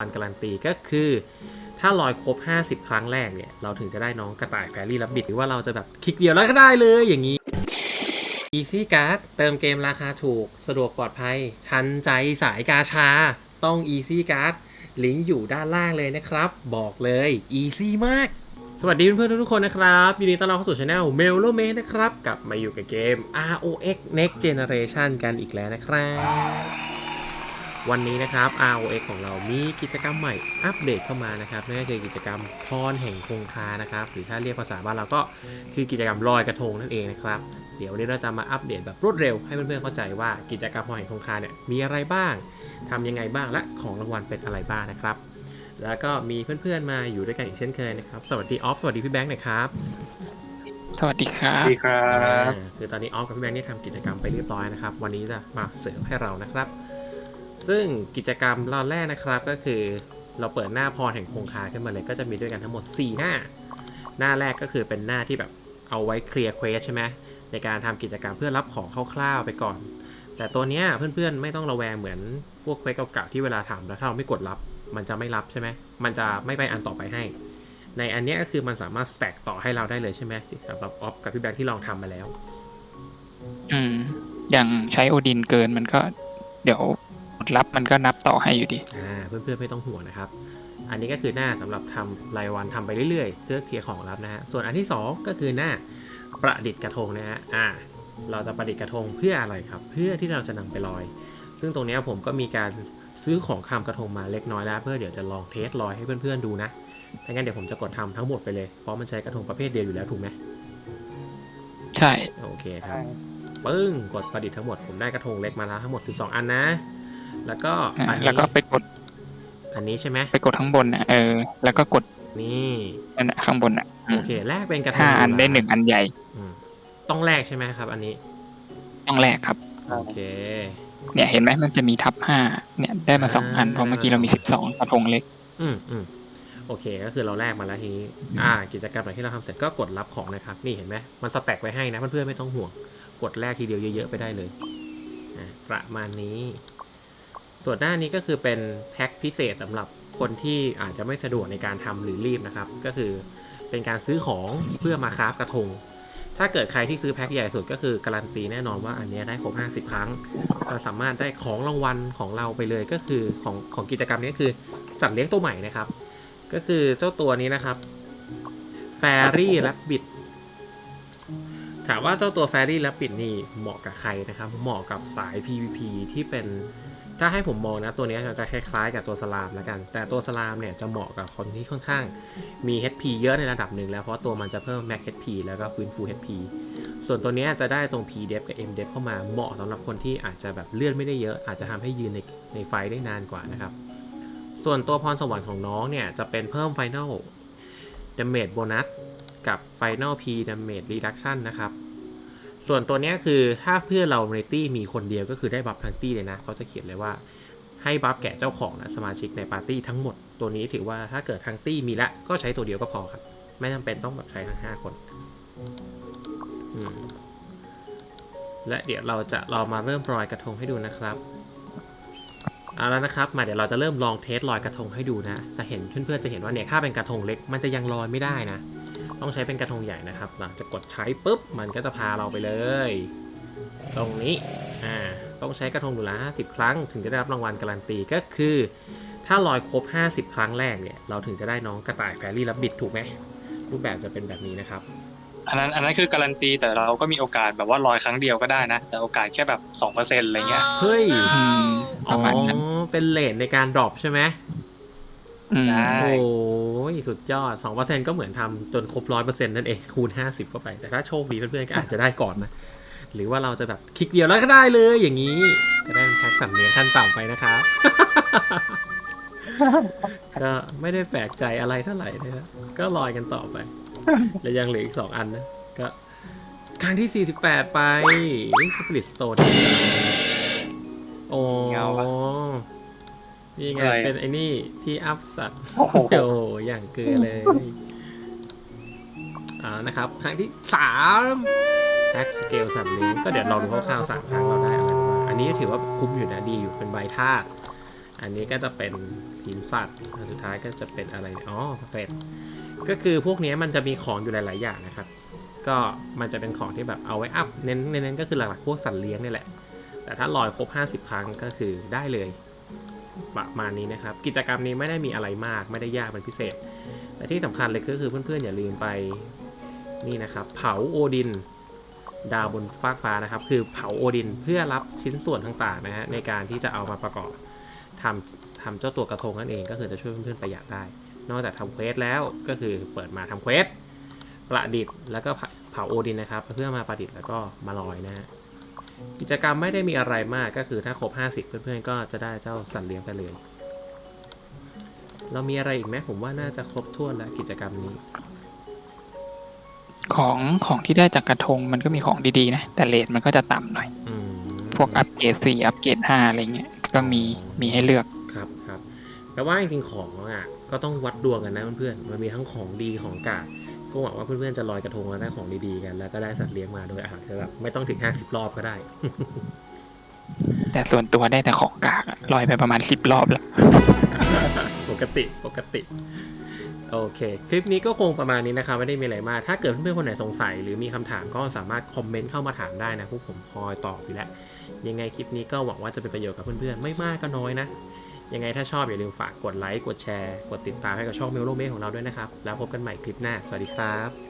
การการันตีก็คือถ้าลอยครบ 50 ครั้งแรกเนี่ย เราถึงจะได้น้องกระต่ายแฟรี่รับบิดหรือว่าเราจะแบบคลิกเดียวแล้วก็ได้เลยอย่างนี้ Easy Card เติมเกมราคาถูกสะดวกปลอดภัย ทันใจสายกาชา ต้อง Easy Card ลิงก์อยู่ด้านล่างเลยนะครับ บอกเลย Easy มาก สวัสดีเพื่อนๆทุกๆคนนะครับยินดีต้อนรับเข้าสู่ช anel m e l o m a นะครับ กลับมาอยู่กับเกม ROX Next Generation กันอีกแล้วนะครับ วันนี้นะครับ ROX ของเรามีกิจกรรมใหม่อัปเดตเข้ามานะครับนั่นก็คือกิจกรรมพรแห่งคงคานะครับ หรือถ้าเรียกภาษาบ้านเราก็คือกิจกรรมลอยกระทงนั่นเองนะครับ เดี๋ยววันนี้เราจะมาอัปเดตแบบรวดเร็วให้เพื่อนๆเข้าใจว่ากิจกรรมพรแห่งคงคาเนี่ยมีอะไรบ้างทำยังไงบ้างและของรางวัลเป็นอะไรบ้างนะครับ แล้วก็มีเพื่อนๆมาอยู่ด้วยกันอีกเช่นเคยนะครับ สวัสดีออฟสวัสดีพี่แบงค์หนะครับสวัสดีครับสวัสดีครับอ่าคือตอนนี้ออฟกับพี่แบงค์นี่ทำกิจกรรมไปเรียบร้อยนะครับ วันนี้จะมาเสริมให้เรานะครับ ซึ่งกิจกรรมรอบแรกนะครับก็คือเราเปิดหน้าพรแห่งคงคาขึ้นมาเลยก็จะมีด้วยกันทั้งหมด 4 หน้า หน้าแรกก็คือเป็นหน้าที่แบบเอาไว้เคลียร์เควสใช่ไหมในการทำกิจกรรมเพื่อรับของคร่าวๆไปก่อน แต่ตัวเนี้ยเพื่อนๆไม่ต้องระแวงเหมือนพวกเควสเก่าๆที่เวลาทำแล้วถ้าเราไม่กดรับ มันจะไม่รับใช่ไหมมันจะไม่ไปอันต่อไปให้ ในอันเนี้ยก็คือมันสามารถแตกต่อให้เราได้เลยใช่ไหมสำหรับออฟกับพี่แบงค์ที่ลองทำมาแล้ว อืม อย่างใช้โอดินเกินมันก็ เดี๋ยว ผลลัพธ์มันก็นับต่อให้อยู่ดีอ่าเพื่อนๆไม่ต้องห่วงนะครับ อันนี้ก็คือหน้าสำหรับทำรายวันทำไปเรื่อยๆเพื่อเคลียร์ของรับนะฮะส่วนอันที่ 2 ก็คือหน้าประดิษฐ์กระทงนะฮะอ่าเราจะประดิษฐ์กระทงเพื่ออะไรครับ เพื่อที่เราจะนำไปลอย ซึ่งตรงเนี้ยผมก็มีการซื้อของคำกระทงมาเล็กน้อยแล้ว เพื่อเดี๋ยวจะลองเทสลอยให้เพื่อนๆดูนะถ้างั้นเดี๋ยวผมจะกดทำทั้งหมดไปเลย เพราะมันใช้กระทงประเภทเดียวอยู่แล้วถูกไหมใช่ โอเคครับ ปึ้ง กดประดิษฐ์ทั้งหมด ผมได้กระทงเล็กมาแล้วทั้งหมด 12 อันนะ แล้วก็อ่าอันนี้แล้วก็ไปกดอันนี้ใช่ไหมไปกดข้างบนนะเออ แล้วก็กดนี่นั่นน่ะข้างบนอะอืโอมเคแลกเป็นกระทงห้าอันได้ละหนึ่งอันใหญ่อืมต้องแลกใช่ไหมครับ อันนี้ต้องแรกครับ โอเค เนี่ยเห็นไหมมันจะมีทับห้าเนี่ยได้มาสองอันอ่าเพราะเมื่อกี้เรามีสิบสองกระทงเล็ก อืมอืมโอเคก็คือเราแลกมาแล้วทีนี้อ่า กิจกรรมไหนที่เราทำเสร็จก็กดรับของนะครับ นี่เห็นไหมมันสแต็กไว้ให้นะเพื่อนๆไม่ต้องห่วง กดแลกทีเดียวเยอะๆไปได้เลยอ่าประมาณนี้ ส่วนหน้านี้ก็คือเป็นแพ็คพิเศษสำหรับคนที่อาจจะไม่สะดวกในการทำหรือรีบนะครับ ก็คือเป็นการซื้อของเพื่อมาคราฟกระทง ถ้าเกิดใครที่ซื้อแพ็คใหญ่สุดก็คือการันตีแน่นอนว่าอันนี้ได้ครบ 50 ครั้งก็สามารถได้ของรางวัลของเราไปเลยก็คือของของกิจกรรมนี้คือสัตว์เลี้ยงตัวใหม่นะครับ ก็คือเจ้าตัวนี้นะครับ Fairy Rabbit ถามว่าเจ้าตัว Fairy Rabbit นี่เหมาะกับใครนะครับ เหมาะกับสาย PVP ที่เป็น ถ้าให้ผมมองนะตัวนี้จะคล้ายๆกับตัวสลามแล้วกัน แต่ตัวสลามเนี่ยจะเหมาะกับคนที่ค่อนข้างมี HP เยอะในระดับหนึ่งแล้ว เพราะตัวมันจะเพิ่ม Max HP แล้วก็ฟื้นฟู HP ส่วนตัวนี้จะได้ตรง P def กับ M def เข้ามาเหมาะสำหรับคนที่อาจจะแบบเลื่อนไม่ได้เยอะ อาจจะทำให้ยืนในในไฟได้นานกว่านะครับ ส่วนตัวพรสวรรค์ของน้องเนี่ยจะเป็นเพิ่ม Final Damage Bonus กับ Final P Damage Reduction นะครับ ส่วนตัวนี้คือถ้าเพื่อนเราในตี้มีคนเดียวก็คือได้บัฟทั้งตี้เลยนะเขาจะเขียนเลยว่าให้บัฟแก่เจ้าของและสมาชิกในปาร์ตี้ทั้งหมดตัวนี้ถือว่าถ้าเกิดทั้งตี้มีละก็ใช้ตัวเดียวก็พอครับ ไม่จำเป็นต้องแบบใช้ทั้ง 5 คน และเดี๋ยวเราจะเรามาเริ่มลอยกระทงให้ดูนะครับเอาแล้วนะครับมาเดี๋ยวเราจะเริ่มลองเทสลอยกระทงให้ดูนะแต่เห็นเพื่อนๆจะเห็นว่าเนี่ยถ้าเป็นกระทงเล็กมันจะยังลอยไม่ได้นะ ต้องใช้เป็นกระทงใหญ่นะครับ หลังจากกดใช้ปุ๊บมันก็จะพาเราไปเลย ตรงนี้อ่าต้องใช้กระทงดูละ50 ครั้ง ถึงจะได้รับรางวัลการันตีก็คือ ถ้าลอยครบ 50 ครั้งแรกเนี่ยเราถึงจะได้น้องกระต่ายแฟรี่รับบิดถูกไหมรูปแบบจะเป็นแบบนี้นะครับอันนั้นอันนั้นคือการันตีแต่เราก็มีโอกาสแบบว่าลอยครั้งเดียวก็ได้นะ แต่โอกาสแค่แบบสองเปอร์เซ็นต์อะไรเงี้ยเฮ้ยอืมปอ๋อระมาณนั้นเป็นเลทในการดรอปใช่ไหมอืมใช่โอ้ ยสุดยอด 2%ก็เหมือนทำจนครบ 100%นั่นเอง คูณ 50 เข้าไป แต่ถ้าโชคดีเพื่อนๆ ก็อาจจะได้ก่อนนะ หรือว่าเราจะแบบคลิกเดียวแล้วก็ได้เลยอย่างนี้ ก็ได้เป็นแพ็กสัมเนียงขั้นต่ำไปนะครับ ก็ไม่ได้แปลกใจอะไรเท่าไหร่นะครับก็ลอยกันต่อไป แล้วยังเหลืออีก 2 อันนะ ก็ครั้งที่ 48 ไปสปริตสโตนโอ้เงาวะ นี่ไง อะไร เป็นไอ้นี่ที่อัพสัตว์โอ้โห โอ้โหอย่างเกลือเลยอ่านะครับ ครั้งที่สามแอคสเกลสัตว์เลี้ยงก็เดี๋ยวลองดูคร่าวๆสามครั้งเราได้อะไรบ้างอันนี้ถือว่าคุ้มอยู่นะดีอยู่เป็นใบธาตุอันนี้ก็จะเป็นหินสัตว์อันสุดท้ายก็จะเป็นอะไรเนี่ยอ๋อเป็ดก็คือพวกเนี้ยมันจะมีของอยู่หลาย ๆ อย่างนะครับ ก็มันจะเป็นของที่แบบเอาไว้อัพเน้นเน้นๆก็คือหลักๆพวกสัตว์เลี้ยงนี่แหละ แต่ถ้าลอยครบ 50 ครั้งก็คือได้เลย ประมาณนี้นะครับ กิจกรรมนี้ไม่ได้มีอะไรมาก ไม่ได้ยากเป็นพิเศษ แต่ที่สำคัญเลยก็คือเพื่อนๆอย่าลืมไปนี่นะครับ เผาโอดิน ดาวบนฟากฟ้านะครับ คือเผาโอดินเพื่อรับชิ้นส่วนต่างๆนะฮะในการที่จะเอามาประกอบทำทำเจ้าตัวกระทงนั่นเองก็คือจะช่วยเพื่อนๆประหยัดได้ นอกจากทำเควสแล้วก็คือเปิดมาทำเควสประดิษฐ์แล้วก็เผาโอดินนะครับ เพื่อมาประดิษฐ์แล้วก็มาลอยนะฮะ กิจกรรมไม่ได้มีอะไรมากก็คือถ้าครบ 50 เพื่อนๆก็จะได้เจ้าสัตว์เลี้ยงไปเลย เรามีอะไรอีกไหมผมว่าน่าจะครบถ้วนแล้วกิจกรรมนี้ ของของที่ได้จากกระทงมันก็มีของดีๆนะ แต่เลทมันก็จะต่ำหน่อย อืมพวกอัปเกรดสี่อัปเกรดห้าอะไรเงี้ยก็มีมีให้เลือก ครับครับแปลว่าจริงๆของอะก็ต้องวัดดวงกันนะเพื่อนๆมันมีทั้งของดีของกาก ก็หวังว่าเพื่อนๆจะลอยกระทงแล้วได้ของดีๆกัน แล้วก็ได้สัตว์เลี้ยงมาโดยอาจจะแบบไม่ต้องถึง50รอบก็ได้ แต่ส่วนตัวได้แต่ของกากอะลอยไปประมาณสิบรอบแล้ว ปกติปกติ โอเค คลิปนี้ก็คงประมาณนี้นะครับไม่ได้มีอะไรมาก ถ้าเกิดเพื่อนๆคนไหนสงสัย หรือมีคำถามก็สามารถคอมเมนต์เข้ามาถามได้นะพวกผมคอยตอบอยู่แล้วยังไงคลิปนี้ก็หวังว่าจะเป็นประโยชน์กับเพื่อนๆไม่มากก็น้อยนะ ยังไงถ้าชอบอย่าลืมฝากกดไลค์ กดแชร์ กดติดตามให้กับช่องเมลโลเมของเราด้วยนะครับ แล้วพบกันใหม่คลิปหน้า สวัสดีครับ